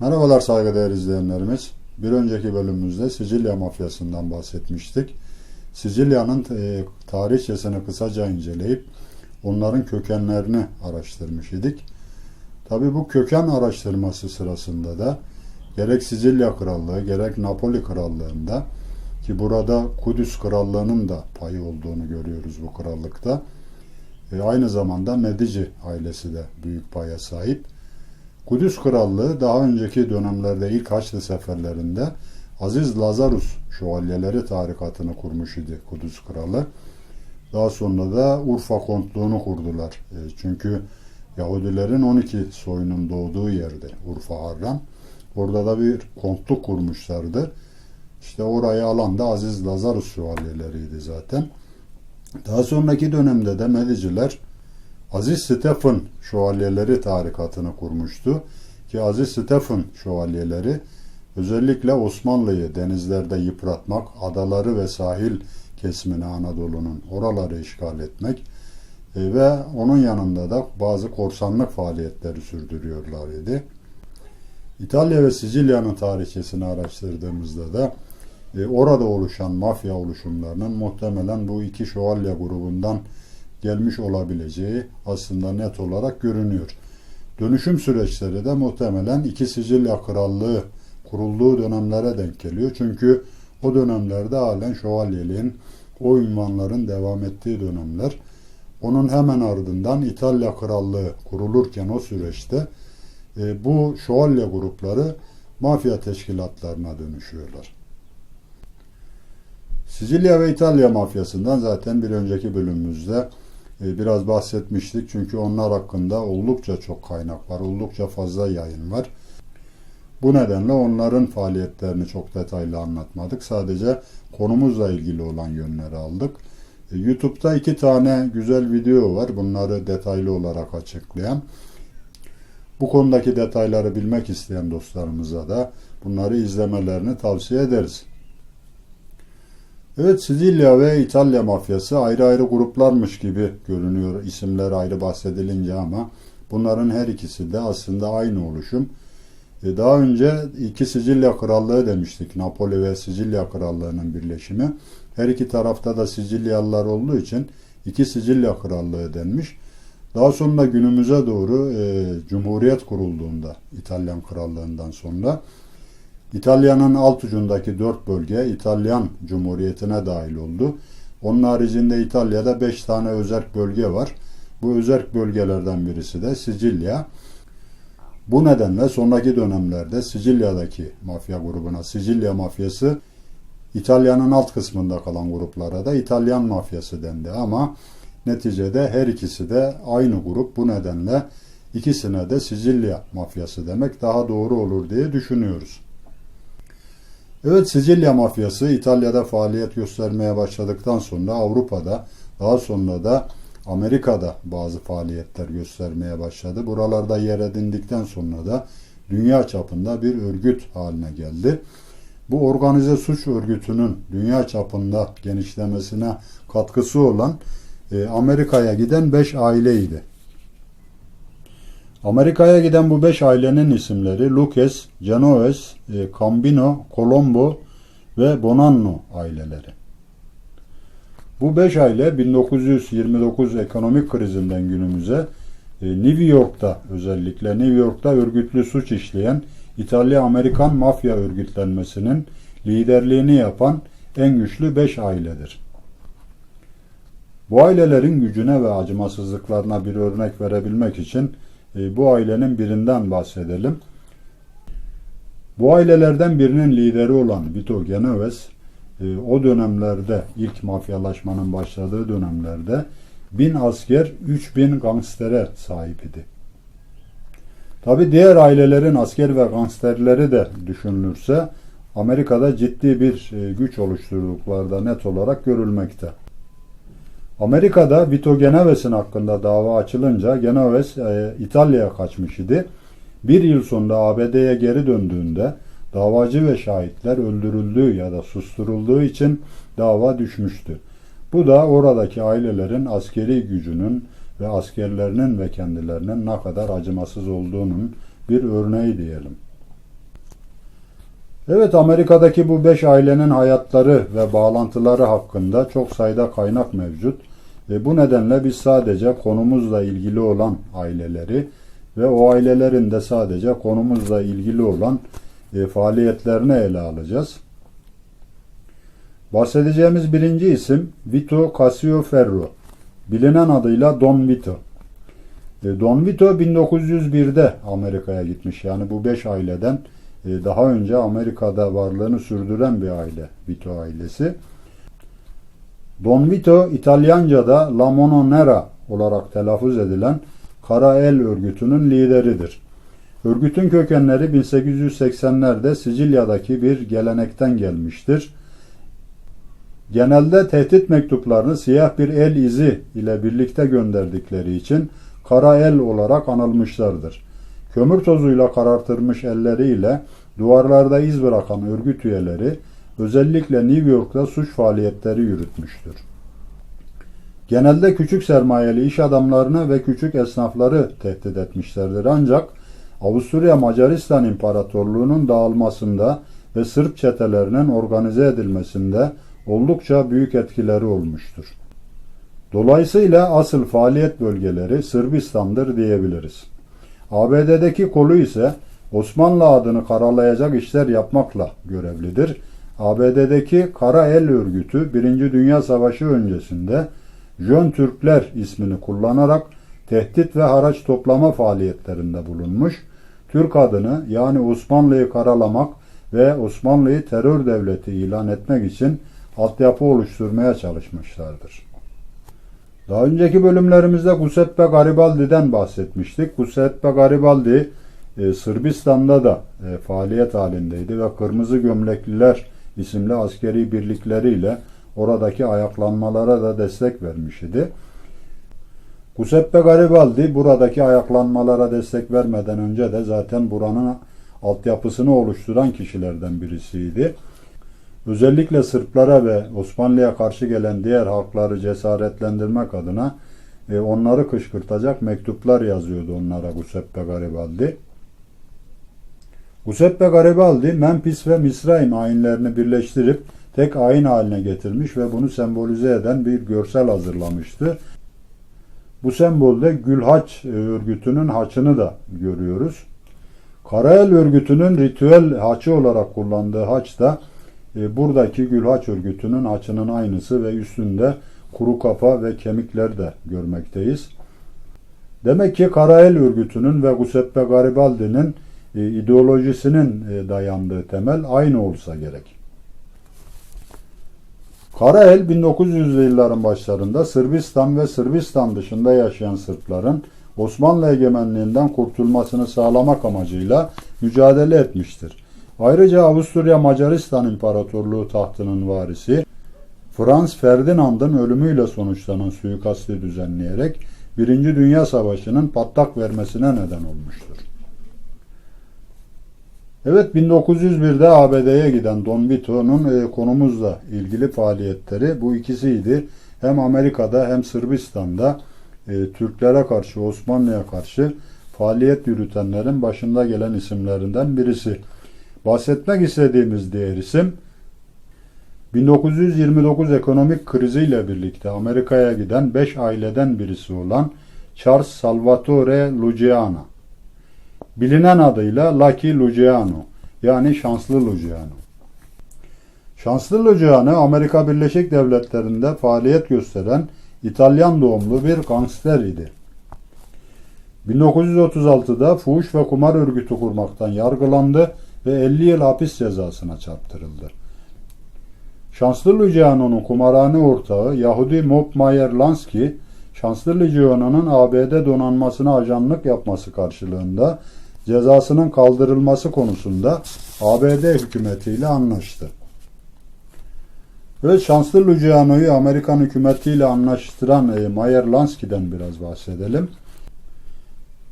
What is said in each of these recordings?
Merhabalar saygıdeğer izleyenlerimiz. Bir önceki bölümümüzde Sicilya mafyasından bahsetmiştik. Sicilya'nın e, tarihçesini kısaca inceleyip onların kökenlerini araştırmış idik. Tabi bu köken araştırması sırasında da gerek Sicilya Krallığı gerek Napoli Krallığı'nda ki burada Kudüs Krallığı'nın da payı olduğunu görüyoruz bu krallıkta. E, aynı zamanda Medici ailesi de büyük paya sahip. Kudüs Krallığı daha önceki dönemlerde ilk Haçlı seferlerinde Aziz Lazarus şövalyeleri tarikatını kurmuş idi Kudüs Kralı. Daha sonra da Urfa kontluğunu kurdular. E, çünkü Yahudilerin 12 soyunun doğduğu yerde Urfa Harran. Orada da bir kontluk kurmuşlardı. İşte orayı alan da Aziz Lazarus şövalyeleriydi zaten. Daha sonraki dönemde de Mediciler Aziz Stephen şövalyeleri tarikatını kurmuştu. Ki Aziz Stephen şövalyeleri özellikle Osmanlı'yı denizlerde yıpratmak, adaları ve sahil kesimini Anadolu'nun oraları işgal etmek e, ve onun yanında da bazı korsanlık faaliyetleri sürdürüyorlar idi. İtalya ve Sicilya'nın tarihçesini araştırdığımızda da e, orada oluşan mafya oluşumlarının muhtemelen bu iki şövalye grubundan gelmiş olabileceği aslında net olarak görünüyor. Dönüşüm süreçleri de muhtemelen iki Sicilya Krallığı kurulduğu dönemlere denk geliyor. Çünkü o dönemlerde halen şövalyeliğin, o ünvanların devam ettiği dönemler. Onun hemen ardından İtalya Krallığı kurulurken o süreçte e, bu şövalye grupları mafya teşkilatlarına dönüşüyorlar. Sicilya ve İtalya mafyasından zaten bir önceki bölümümüzde biraz bahsetmiştik. Çünkü onlar hakkında oldukça çok kaynak var, oldukça fazla yayın var. Bu nedenle onların faaliyetlerini çok detaylı anlatmadık. Sadece konumuzla ilgili olan yönleri aldık. E, YouTube'da iki tane güzel video var. Bunları detaylı olarak açıklayan. Bu konudaki detayları bilmek isteyen dostlarımıza da bunları izlemelerini tavsiye ederiz. Evet Sicilya ve İtalya mafyası ayrı ayrı gruplarmış gibi görünüyor isimler ayrı bahsedilince ama bunların her ikisi de aslında aynı oluşum. E, daha önce iki Sicilya Krallığı demiştik. Napoli ve Sicilya Krallığı'nın birleşimi. Her iki tarafta da Sicilyalılar olduğu için iki Sicilya Krallığı denmiş. Daha sonra günümüze doğru e, Cumhuriyet kurulduğunda İtalyan Krallığından sonra İtalya'nın alt ucundaki dört bölge İtalyan Cumhuriyeti'ne dahil oldu. Onun haricinde İtalya'da beş tane özerk bölge var. Bu özerk bölgelerden birisi de Sicilya. Bu nedenle sonraki dönemlerde Sicilya'daki mafya grubuna Sicilya mafyası İtalya'nın alt kısmında kalan gruplara da İtalyan mafyası dendi ama neticede her ikisi de aynı grup. Bu nedenle ikisine de Sicilya mafyası demek daha doğru olur diye düşünüyoruz. Evet Sicilya mafyası İtalya'da faaliyet göstermeye başladıktan sonra Avrupa'da daha sonra da Amerika'da bazı faaliyetler göstermeye başladı. Buralarda yer edindikten sonra da dünya çapında bir örgüt haline geldi. Bu organize suç örgütünün dünya çapında genişlemesine katkısı olan e, Amerika'ya giden 5 aileydi. Amerika'ya giden bu beş ailenin isimleri Lucas, Genoves, e, Cambino, Colombo ve Bonanno aileleri. Bu beş aile 1929 ekonomik krizinden günümüze e, New York'ta özellikle New York'ta örgütlü suç işleyen İtalya-Amerikan mafya örgütlenmesinin liderliğini yapan en güçlü beş ailedir. Bu ailelerin gücüne ve acımasızlıklarına bir örnek verebilmek için bu ailenin birinden bahsedelim. Bu ailelerden birinin lideri olan Vito Genoves e, o dönemlerde ilk mafyalaşmanın başladığı dönemlerde bin asker 3000 gangstere sahip idi. Tabi diğer ailelerin asker ve gangsterleri de düşünülürse Amerika'da ciddi bir e, güç oluşturdukları net olarak görülmekte. Amerika'da Vito Genoves'in hakkında dava açılınca Genoves e, İtalya'ya kaçmış idi. Bir yıl sonra ABD'ye geri döndüğünde davacı ve şahitler öldürüldüğü ya da susturulduğu için dava düşmüştü. Bu da oradaki ailelerin askeri gücünün ve askerlerinin ve kendilerinin ne kadar acımasız olduğunun bir örneği diyelim. Evet Amerika'daki bu beş ailenin hayatları ve bağlantıları hakkında çok sayıda kaynak mevcut. Ve bu nedenle biz sadece konumuzla ilgili olan aileleri ve o ailelerin de sadece konumuzla ilgili olan e, faaliyetlerini ele alacağız. Bahsedeceğimiz birinci isim Vito Casioferro. Bilinen adıyla Don Vito. E, Don Vito 1901'de Amerika'ya gitmiş. Yani bu beş aileden e, daha önce Amerika'da varlığını sürdüren bir aile. Vito ailesi. Don Vito İtalyanca'da La Mononera olarak telaffuz edilen Kara El örgütünün lideridir. Örgütün kökenleri 1880'lerde Sicilya'daki bir gelenekten gelmiştir. Genelde tehdit mektuplarını siyah bir el izi ile birlikte gönderdikleri için kara el olarak anılmışlardır. Kömür tozuyla karartılmış elleriyle duvarlarda iz bırakan örgüt üyeleri özellikle New York'ta suç faaliyetleri yürütmüştür. Genelde küçük sermayeli iş adamlarını ve küçük esnafları tehdit etmişlerdir ancak Avusturya Macaristan İmparatorluğu'nun dağılmasında ve Sırp çetelerinin organize edilmesinde oldukça büyük etkileri olmuştur. Dolayısıyla asıl faaliyet bölgeleri Sırbistan'dır diyebiliriz. ABD'deki kolu ise Osmanlı adını karalayacak işler yapmakla görevlidir. ABD'deki Kara El Örgütü 1. Dünya Savaşı öncesinde Jön Türkler ismini kullanarak tehdit ve haraç toplama faaliyetlerinde bulunmuş. Türk adını yani Osmanlı'yı karalamak ve Osmanlı'yı terör devleti ilan etmek için altyapı oluşturmaya çalışmışlardır. Daha önceki bölümlerimizde Giuseppe Garibaldi'den bahsetmiştik. Giuseppe Garibaldi e, Sırbistan'da da e, faaliyet halindeydi ve Kırmızı Gömlekliler isimli askeri birlikleriyle oradaki ayaklanmalara da destek vermiş idi. Giuseppe Garibaldi buradaki ayaklanmalara destek vermeden önce de zaten buranın altyapısını oluşturan kişilerden birisiydi. Özellikle Sırplara ve Osmanlı'ya karşı gelen diğer halkları cesaretlendirmek adına e, onları kışkırtacak mektuplar yazıyordu onlara Giuseppe Garibaldi. Giuseppe Garibaldi Memphis ve Misraim ayinlerini birleştirip tek ayin haline getirmiş ve bunu sembolize eden bir görsel hazırlamıştı. Bu sembolde Gülhaç örgütünün haçını da görüyoruz. Karael örgütünün ritüel haçı olarak kullandığı haç da e, buradaki Gülhaç örgütünün haçının aynısı ve üstünde kuru kafa ve kemikler de görmekteyiz. Demek ki Karael örgütünün ve Giuseppe Garibaldi'nin e, ideolojisinin e, dayandığı temel aynı olsa gerek. Karael 1900'lü yılların başlarında Sırbistan ve Sırbistan dışında yaşayan Sırpların Osmanlı egemenliğinden kurtulmasını sağlamak amacıyla mücadele etmiştir. Ayrıca Avusturya Macaristan İmparatorluğu tahtının varisi Frans Ferdinand'ın ölümüyle sonuçlanan suikasti düzenleyerek Birinci Dünya Savaşı'nın patlak vermesine neden olmuştur. Evet 1901'de ABD'ye giden Don Vito'nun e, konumuzla ilgili faaliyetleri bu ikisiydi. Hem Amerika'da hem Sırbistan'da e, Türklere karşı, Osmanlı'ya karşı faaliyet yürütenlerin başında gelen isimlerinden birisi. Bahsetmek istediğimiz diğer isim 1929 ekonomik kriziyle birlikte Amerika'ya giden 5 aileden birisi olan Charles Salvatore Luciano. Bilinen adıyla Lucky Luciano yani Şanslı Luciano. Şanslı Luciano Amerika Birleşik Devletleri'nde faaliyet gösteren İtalyan doğumlu bir gangster idi. 1936'da fuhuş ve kumar örgütü kurmaktan yargılandı ve 50 yıl hapis cezasına çarptırıldı. Şanslı Luciano'nun kumarhane ortağı Yahudi Mob Mayer Lansky, Şanslı Luciano'nun ABD donanmasına ajanlık yapması karşılığında cezasının kaldırılması konusunda ABD hükümetiyle anlaştı. Ve şanslı Luciano'yu Amerikan hükümetiyle anlaştıran e, Mayer Lansky'den biraz bahsedelim.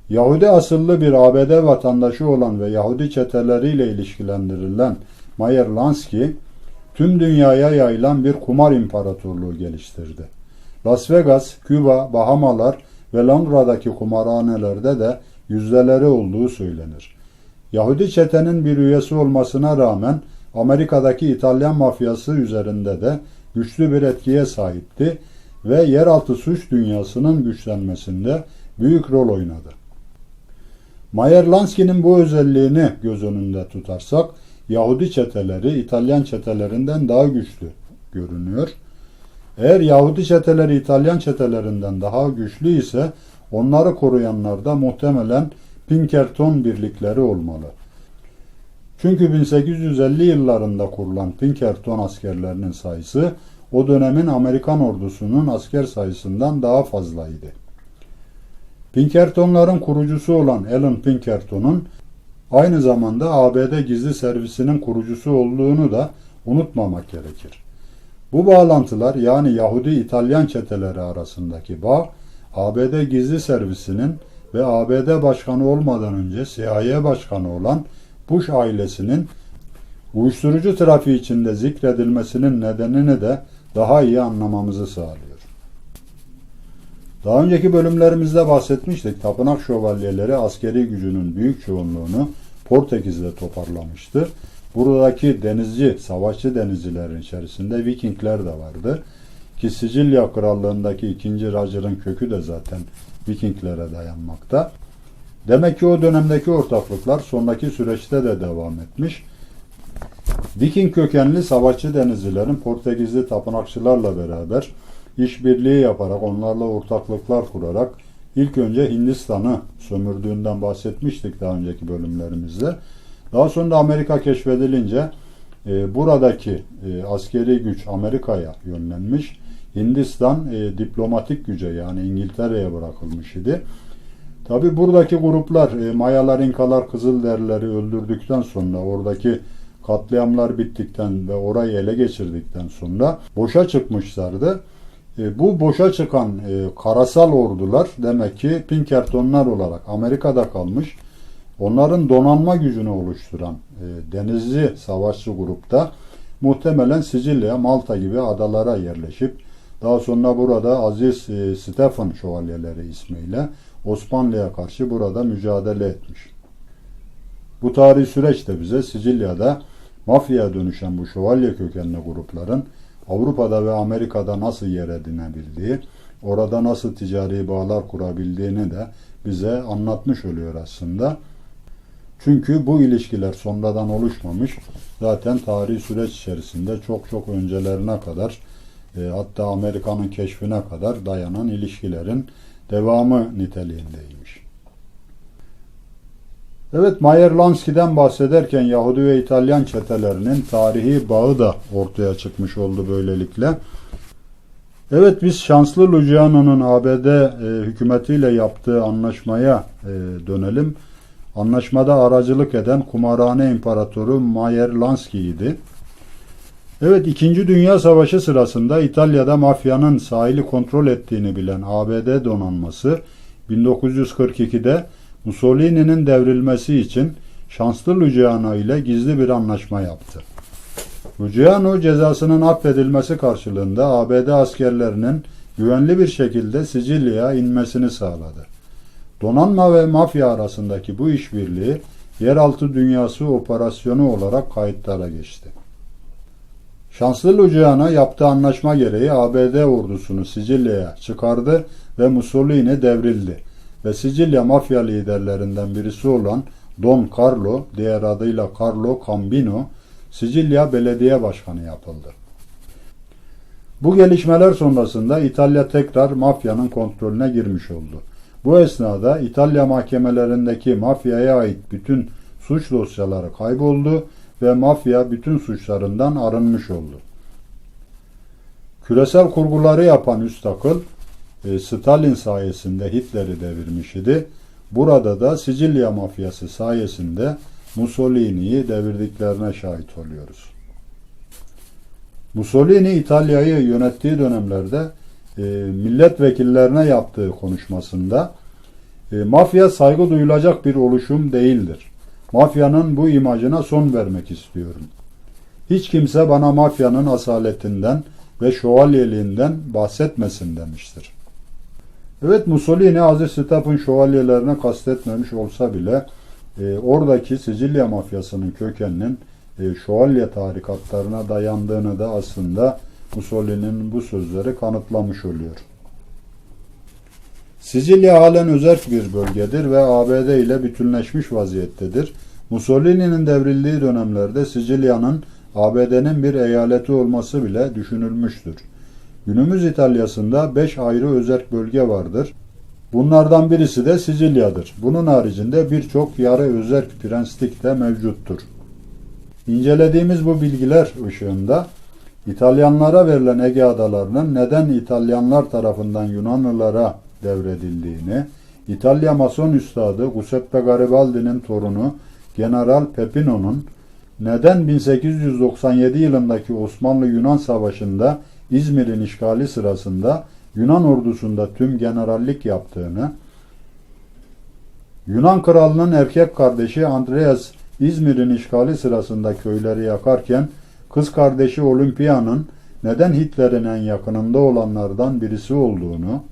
Yahudi asıllı bir ABD vatandaşı olan ve Yahudi çeteleriyle ilişkilendirilen Mayer Lansky, tüm dünyaya yayılan bir kumar imparatorluğu geliştirdi. Las Vegas, Küba, Bahamalar ve Londra'daki kumarhanelerde de yüzdeleri olduğu söylenir. Yahudi çetenin bir üyesi olmasına rağmen Amerika'daki İtalyan mafyası üzerinde de güçlü bir etkiye sahipti ve yeraltı suç dünyasının güçlenmesinde büyük rol oynadı. Mayer Lansky'nin bu özelliğini göz önünde tutarsak Yahudi çeteleri İtalyan çetelerinden daha güçlü görünüyor. Eğer Yahudi çeteleri İtalyan çetelerinden daha güçlü ise onları koruyanlar da muhtemelen Pinkerton birlikleri olmalı. Çünkü 1850 yıllarında kurulan Pinkerton askerlerinin sayısı o dönemin Amerikan ordusunun asker sayısından daha fazlaydı. Pinkertonların kurucusu olan Alan Pinkerton'un aynı zamanda ABD gizli servisinin kurucusu olduğunu da unutmamak gerekir. Bu bağlantılar yani Yahudi-İtalyan çeteleri arasındaki bağ, ABD gizli servisinin ve ABD başkanı olmadan önce CIA başkanı olan Bush ailesinin uyuşturucu trafiği içinde zikredilmesinin nedenini de daha iyi anlamamızı sağlıyor. Daha önceki bölümlerimizde bahsetmiştik. Tapınak şövalyeleri askeri gücünün büyük çoğunluğunu Portekiz'de toparlamıştı. Buradaki denizci, savaşçı denizcilerin içerisinde Vikingler de vardı. Ki Sicilya Krallığındaki 2. Roger'ın kökü de zaten Vikinglere dayanmakta. Demek ki o dönemdeki ortaklıklar sonraki süreçte de devam etmiş. Viking kökenli savaşçı denizcilerin Portekizli tapınakçılarla beraber işbirliği yaparak, onlarla ortaklıklar kurarak ilk önce Hindistan'ı sömürdüğünden bahsetmiştik daha önceki bölümlerimizde. Daha sonra Amerika keşfedilince e, buradaki e, askeri güç Amerika'ya yönlenmiş. Hindistan e, diplomatik güce yani İngiltere'ye bırakılmış idi. Tabi buradaki gruplar e, Mayalar, İnkalar, Kızılderilileri öldürdükten sonra oradaki katliamlar bittikten ve orayı ele geçirdikten sonra boşa çıkmışlardı. E, bu boşa çıkan e, karasal ordular demek ki Pinkertonlar olarak Amerika'da kalmış. Onların donanma gücünü oluşturan e, denizci savaşçı grupta muhtemelen Sicilya, Malta gibi adalara yerleşip daha sonra burada Aziz e, Stefan şövalyeleri ismiyle Osmanlı'ya karşı burada mücadele etmiş. Bu tarihi süreç de bize Sicilya'da mafyaya dönüşen bu şövalye kökenli grupların Avrupa'da ve Amerika'da nasıl yer edinebildiği, orada nasıl ticari bağlar kurabildiğini de bize anlatmış oluyor aslında. Çünkü bu ilişkiler sonradan oluşmamış. Zaten tarihi süreç içerisinde çok çok öncelerine kadar e, hatta Amerika'nın keşfine kadar dayanan ilişkilerin devamı niteliğindeymiş. Evet Mayer Lansky'den bahsederken Yahudi ve İtalyan çetelerinin tarihi bağı da ortaya çıkmış oldu böylelikle. Evet biz şanslı Luciano'nun ABD e, hükümetiyle yaptığı anlaşmaya e, dönelim. Anlaşmada aracılık eden kumarhane imparatoru Mayer Lansky idi. Evet 2. Dünya Savaşı sırasında İtalya'da mafyanın sahili kontrol ettiğini bilen ABD donanması 1942'de Mussolini'nin devrilmesi için şanslı Luciano ile gizli bir anlaşma yaptı. Luciano cezasının affedilmesi karşılığında ABD askerlerinin güvenli bir şekilde Sicilya'ya inmesini sağladı. Donanma ve mafya arasındaki bu işbirliği yeraltı dünyası operasyonu olarak kayıtlara geçti. Şanslı Luciano yaptığı anlaşma gereği ABD ordusunu Sicilya'ya çıkardı ve Mussolini devrildi ve Sicilya mafya liderlerinden birisi olan Don Carlo, diğer adıyla Carlo Cambino, Sicilya Belediye Başkanı yapıldı. Bu gelişmeler sonrasında İtalya tekrar mafyanın kontrolüne girmiş oldu. Bu esnada İtalya mahkemelerindeki mafyaya ait bütün suç dosyaları kayboldu ve mafya bütün suçlarından arınmış oldu. Küresel kurguları yapan üst akıl e, Stalin sayesinde Hitler'i devirmiş idi. Burada da Sicilya mafyası sayesinde Mussolini'yi devirdiklerine şahit oluyoruz. Mussolini İtalya'yı yönettiği dönemlerde e, milletvekillerine yaptığı konuşmasında e, mafya saygı duyulacak bir oluşum değildir. Mafyanın bu imajına son vermek istiyorum. Hiç kimse bana mafyanın asaletinden ve şövalyeliğinden bahsetmesin demiştir. Evet Mussolini Aziz Stap'ın şövalyelerine kastetmemiş olsa bile e, oradaki Sicilya mafyasının kökeninin e, şövalye tarikatlarına dayandığını da aslında Mussolini'nin bu sözleri kanıtlamış oluyor. Sicilya halen özerk bir bölgedir ve ABD ile bütünleşmiş vaziyettedir. Mussolini'nin devrildiği dönemlerde Sicilya'nın ABD'nin bir eyaleti olması bile düşünülmüştür. Günümüz İtalya'sında 5 ayrı özerk bölge vardır. Bunlardan birisi de Sicilya'dır. Bunun haricinde birçok yarı özerk prenslik de mevcuttur. İncelediğimiz bu bilgiler ışığında İtalyanlara verilen Ege adalarının neden İtalyanlar tarafından Yunanlılara devredildiğini, İtalya Mason Üstadı Giuseppe Garibaldi'nin torunu General Pepino'nun neden 1897 yılındaki Osmanlı-Yunan Savaşı'nda İzmir'in işgali sırasında Yunan ordusunda tüm generallik yaptığını, Yunan kralının erkek kardeşi Andreas İzmir'in işgali sırasında köyleri yakarken kız kardeşi Olimpiya'nın neden Hitler'in en yakınında olanlardan birisi olduğunu,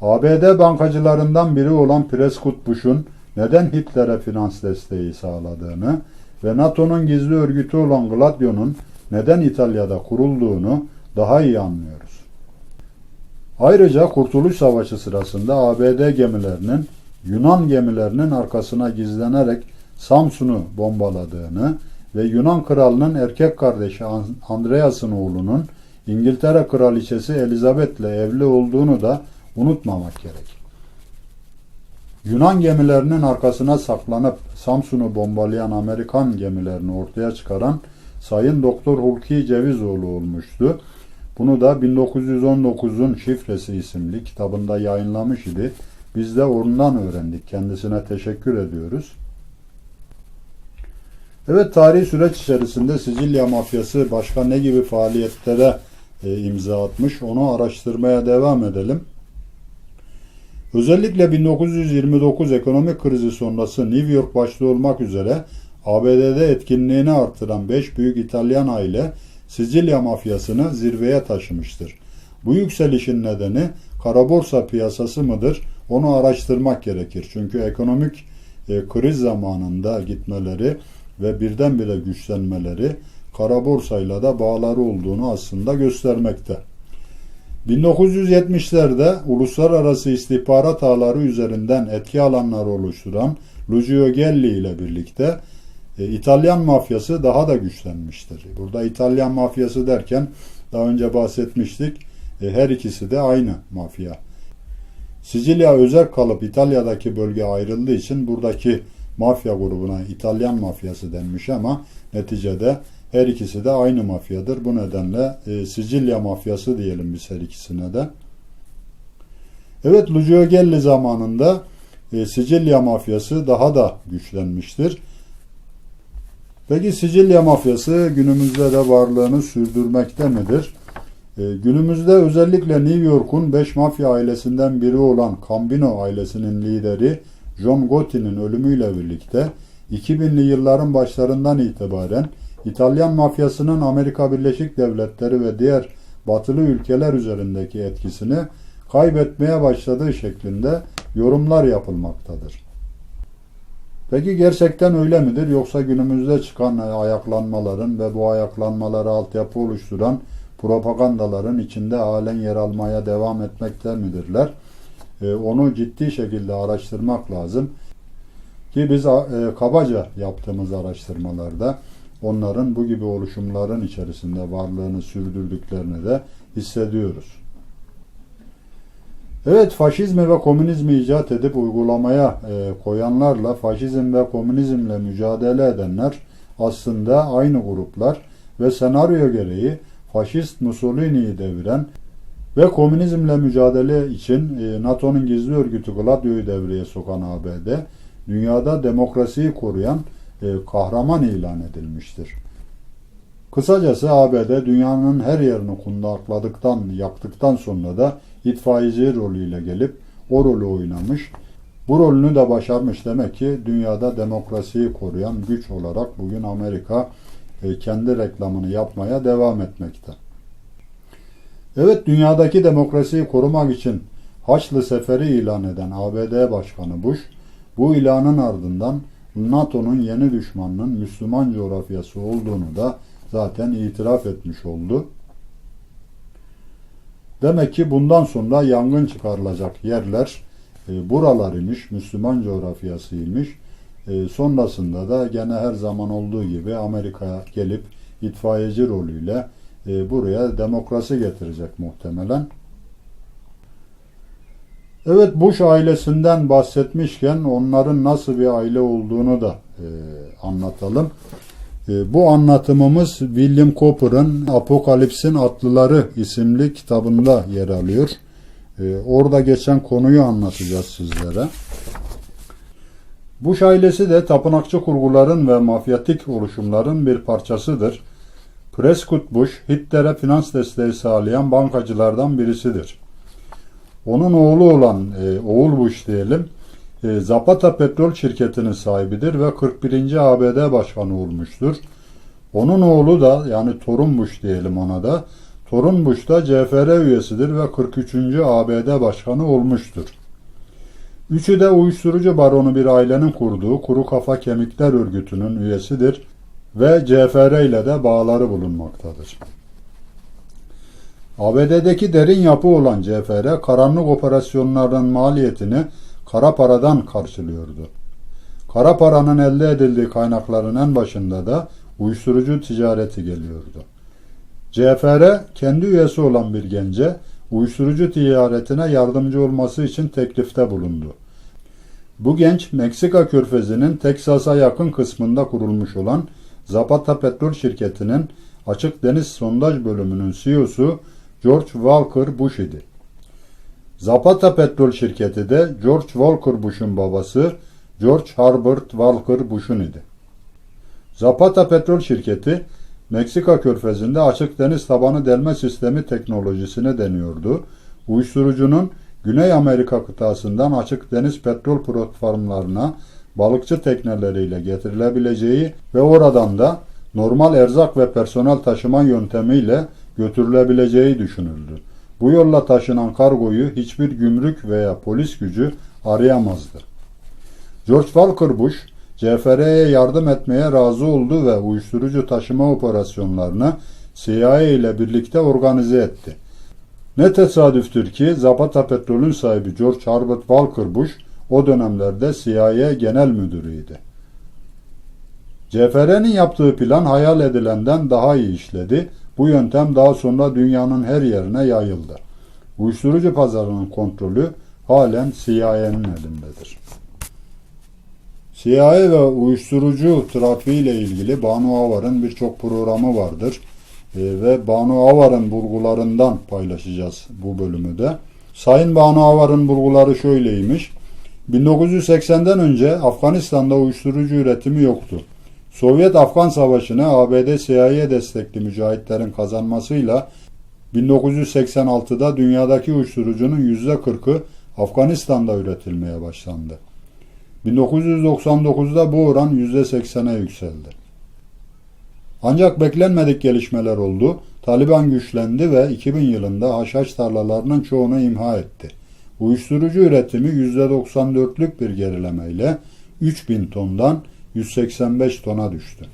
ABD bankacılarından biri olan Prescott Bush'un neden Hitler'e finans desteği sağladığını ve NATO'nun gizli örgütü olan Gladio'nun neden İtalya'da kurulduğunu daha iyi anlıyoruz. Ayrıca Kurtuluş Savaşı sırasında ABD gemilerinin Yunan gemilerinin arkasına gizlenerek Samsun'u bombaladığını ve Yunan kralının erkek kardeşi Andreas'ın oğlunun İngiltere kraliçesi Elizabeth'le evli olduğunu da unutmamak gerek. Yunan gemilerinin arkasına saklanıp Samsun'u bombalayan Amerikan gemilerini ortaya çıkaran Sayın Doktor Hulki Cevizoğlu olmuştu. Bunu da 1919'un şifresi isimli kitabında yayınlamış idi. Biz de ondan öğrendik. Kendisine teşekkür ediyoruz. Evet tarihi süreç içerisinde Sicilya mafyası başka ne gibi faaliyetlere e, imza atmış onu araştırmaya devam edelim. Özellikle 1929 ekonomik krizi sonrası New York başta olmak üzere ABD'de etkinliğini artıran 5 büyük İtalyan aile Sicilya mafyasını zirveye taşımıştır. Bu yükselişin nedeni kara borsa piyasası mıdır? Onu araştırmak gerekir. Çünkü ekonomik e, kriz zamanında gitmeleri ve birdenbire güçlenmeleri kara borsayla da bağları olduğunu aslında göstermekte. 1970'lerde uluslararası istihbarat ağları üzerinden etki alanları oluşturan Lucio Gelli ile birlikte e, İtalyan mafyası daha da güçlenmiştir. Burada İtalyan mafyası derken daha önce bahsetmiştik. E, her ikisi de aynı mafya. Sicilya özel kalıp İtalya'daki bölge ayrıldığı için buradaki mafya grubuna İtalyan mafyası denmiş ama neticede her ikisi de aynı mafyadır. Bu nedenle e, Sicilya mafyası diyelim biz her ikisine de. Evet Lucio Gelli zamanında e, Sicilya mafyası daha da güçlenmiştir. Peki Sicilya mafyası günümüzde de varlığını sürdürmekte midir? E, günümüzde özellikle New York'un 5 mafya ailesinden biri olan Cambino ailesinin lideri John Gotti'nin ölümüyle birlikte 2000'li yılların başlarından itibaren İtalyan mafyasının Amerika Birleşik Devletleri ve diğer batılı ülkeler üzerindeki etkisini kaybetmeye başladığı şeklinde yorumlar yapılmaktadır. Peki gerçekten öyle midir yoksa günümüzde çıkan ayaklanmaların ve bu ayaklanmaları altyapı oluşturan propagandaların içinde halen yer almaya devam etmekte midirler? Ee, onu ciddi şekilde araştırmak lazım. Ki biz e, kabaca yaptığımız araştırmalarda onların bu gibi oluşumların içerisinde varlığını sürdürdüklerini de hissediyoruz. Evet faşizmi ve komünizmi icat edip uygulamaya e, koyanlarla faşizm ve komünizmle mücadele edenler aslında aynı gruplar ve senaryo gereği faşist Mussolini'yi deviren ve komünizmle mücadele için e, NATO'nun gizli örgütü Gladio'yu devreye sokan ABD, dünyada demokrasiyi koruyan e, kahraman ilan edilmiştir. Kısacası ABD dünyanın her yerini kundakladıktan, yaktıktan sonra da itfaiyeci rolüyle gelip o rolü oynamış. Bu rolünü de başarmış demek ki dünyada demokrasiyi koruyan güç olarak bugün Amerika e, kendi reklamını yapmaya devam etmekte. Evet dünyadaki demokrasiyi korumak için Haçlı Seferi ilan eden ABD Başkanı Bush, Bu ilanın ardından NATO'nun yeni düşmanının Müslüman coğrafyası olduğunu da zaten itiraf etmiş oldu. Demek ki bundan sonra yangın çıkarılacak yerler e, buralar imiş, Müslüman coğrafyasıymış. E, sonrasında da gene her zaman olduğu gibi Amerika gelip itfaiyeci rolüyle e, buraya demokrasi getirecek muhtemelen. Evet Bush ailesinden bahsetmişken onların nasıl bir aile olduğunu da e, anlatalım. E, bu anlatımımız William Cooper'ın Apokalipsin Atlıları isimli kitabında yer alıyor. E, orada geçen konuyu anlatacağız sizlere. Bush ailesi de tapınakçı kurguların ve mafyatik oluşumların bir parçasıdır. Prescott Bush, Hitler'e finans desteği sağlayan bankacılardan birisidir. Onun oğlu olan e, oğul Bush diyelim, e, Zapata Petrol Şirketi'nin sahibidir ve 41. ABD Başkanı olmuştur. Onun oğlu da yani torun Bush diyelim ona da, torun Bush da CFR üyesidir ve 43. ABD Başkanı olmuştur. Üçü de uyuşturucu baronu bir ailenin kurduğu Kuru Kafa Kemikler Örgütü'nün üyesidir ve CFR ile de bağları bulunmaktadır. ABD'deki derin yapı olan CFR, karanlık operasyonların maliyetini kara paradan karşılıyordu. Kara paranın elde edildiği kaynakların en başında da uyuşturucu ticareti geliyordu. CFR, kendi üyesi olan bir gence uyuşturucu ticaretine yardımcı olması için teklifte bulundu. Bu genç Meksika körfezinin Teksas'a yakın kısmında kurulmuş olan Zapata Petrol Şirketi'nin açık deniz sondaj bölümünün CEO'su George Walker Bush idi. Zapata Petrol Şirketi de George Walker Bush'un babası George Herbert Walker Bush'un idi. Zapata Petrol Şirketi Meksika körfezinde açık deniz tabanı delme sistemi teknolojisine deniyordu. Uyuşturucunun Güney Amerika kıtasından açık deniz petrol platformlarına balıkçı tekneleriyle getirilebileceği ve oradan da normal erzak ve personel taşıma yöntemiyle götürülebileceği düşünüldü. Bu yolla taşınan kargoyu hiçbir gümrük veya polis gücü arayamazdı. George Walker Bush, CFR'ye yardım etmeye razı oldu ve uyuşturucu taşıma operasyonlarını CIA ile birlikte organize etti. Ne tesadüftür ki Zapata Petrol'ün sahibi George Herbert Walker Bush o dönemlerde CIA Genel Müdürüydü. CFR'nin yaptığı plan hayal edilenden daha iyi işledi. Bu yöntem daha sonra dünyanın her yerine yayıldı. Uyuşturucu pazarının kontrolü halen CIA'nın elindedir. CIA ve uyuşturucu trafiği ile ilgili Banu Avar'ın birçok programı vardır. E, ve Banu Avar'ın bulgularından paylaşacağız bu bölümü de. Sayın Banu Avar'ın bulguları şöyleymiş. 1980'den önce Afganistan'da uyuşturucu üretimi yoktu. Sovyet-Afgan Savaşı'nı ABD CIA destekli mücahitlerin kazanmasıyla 1986'da dünyadaki uyuşturucunun %40'ı Afganistan'da üretilmeye başlandı. 1999'da bu oran %80'e yükseldi. Ancak beklenmedik gelişmeler oldu. Taliban güçlendi ve 2000 yılında haşhaş tarlalarının çoğunu imha etti. Uyuşturucu üretimi %94'lük bir gerilemeyle 3000 tondan 185 tona düştü.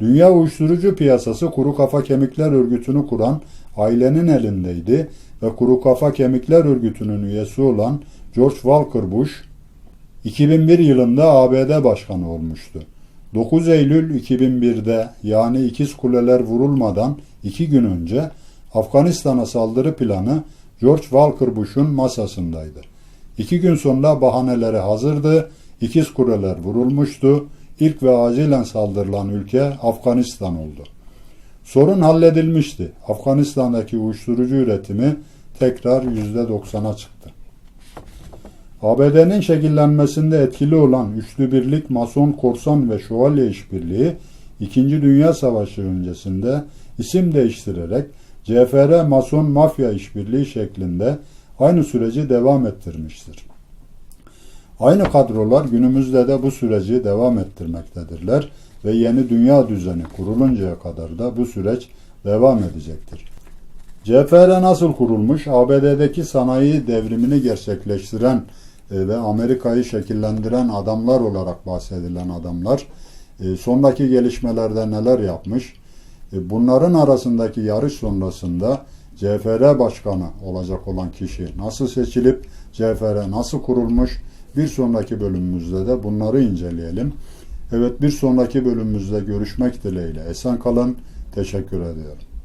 Dünya uyuşturucu piyasası Kuru Kafa Kemikler Örgütü'nü kuran ailenin elindeydi ve Kuru Kafa Kemikler Örgütü'nün üyesi olan George Walker Bush 2001 yılında ABD başkanı olmuştu. 9 Eylül 2001'de yani ikiz kuleler vurulmadan iki gün önce Afganistan'a saldırı planı George Walker Bush'un masasındaydı. İki gün sonra bahaneleri hazırdı, ikiz kuleler vurulmuştu, İlk ve acilen saldırılan ülke Afganistan oldu. Sorun halledilmişti. Afganistan'daki uyuşturucu üretimi tekrar %90'a çıktı. ABD'nin şekillenmesinde etkili olan Üçlü Birlik, Mason, Korsan ve Şövalye işbirliği İkinci Dünya Savaşı öncesinde isim değiştirerek CFR Mason Mafya işbirliği şeklinde aynı süreci devam ettirmiştir. Aynı kadrolar günümüzde de bu süreci devam ettirmektedirler ve yeni dünya düzeni kuruluncaya kadar da bu süreç devam edecektir. CFR nasıl kurulmuş? ABD'deki sanayi devrimini gerçekleştiren e, ve Amerika'yı şekillendiren adamlar olarak bahsedilen adamlar e, sondaki gelişmelerde neler yapmış? E, bunların arasındaki yarış sonrasında CFR başkanı olacak olan kişi nasıl seçilip CFR nasıl kurulmuş? Bir sonraki bölümümüzde de bunları inceleyelim. Evet bir sonraki bölümümüzde görüşmek dileğiyle. Esen kalın. Teşekkür ediyorum.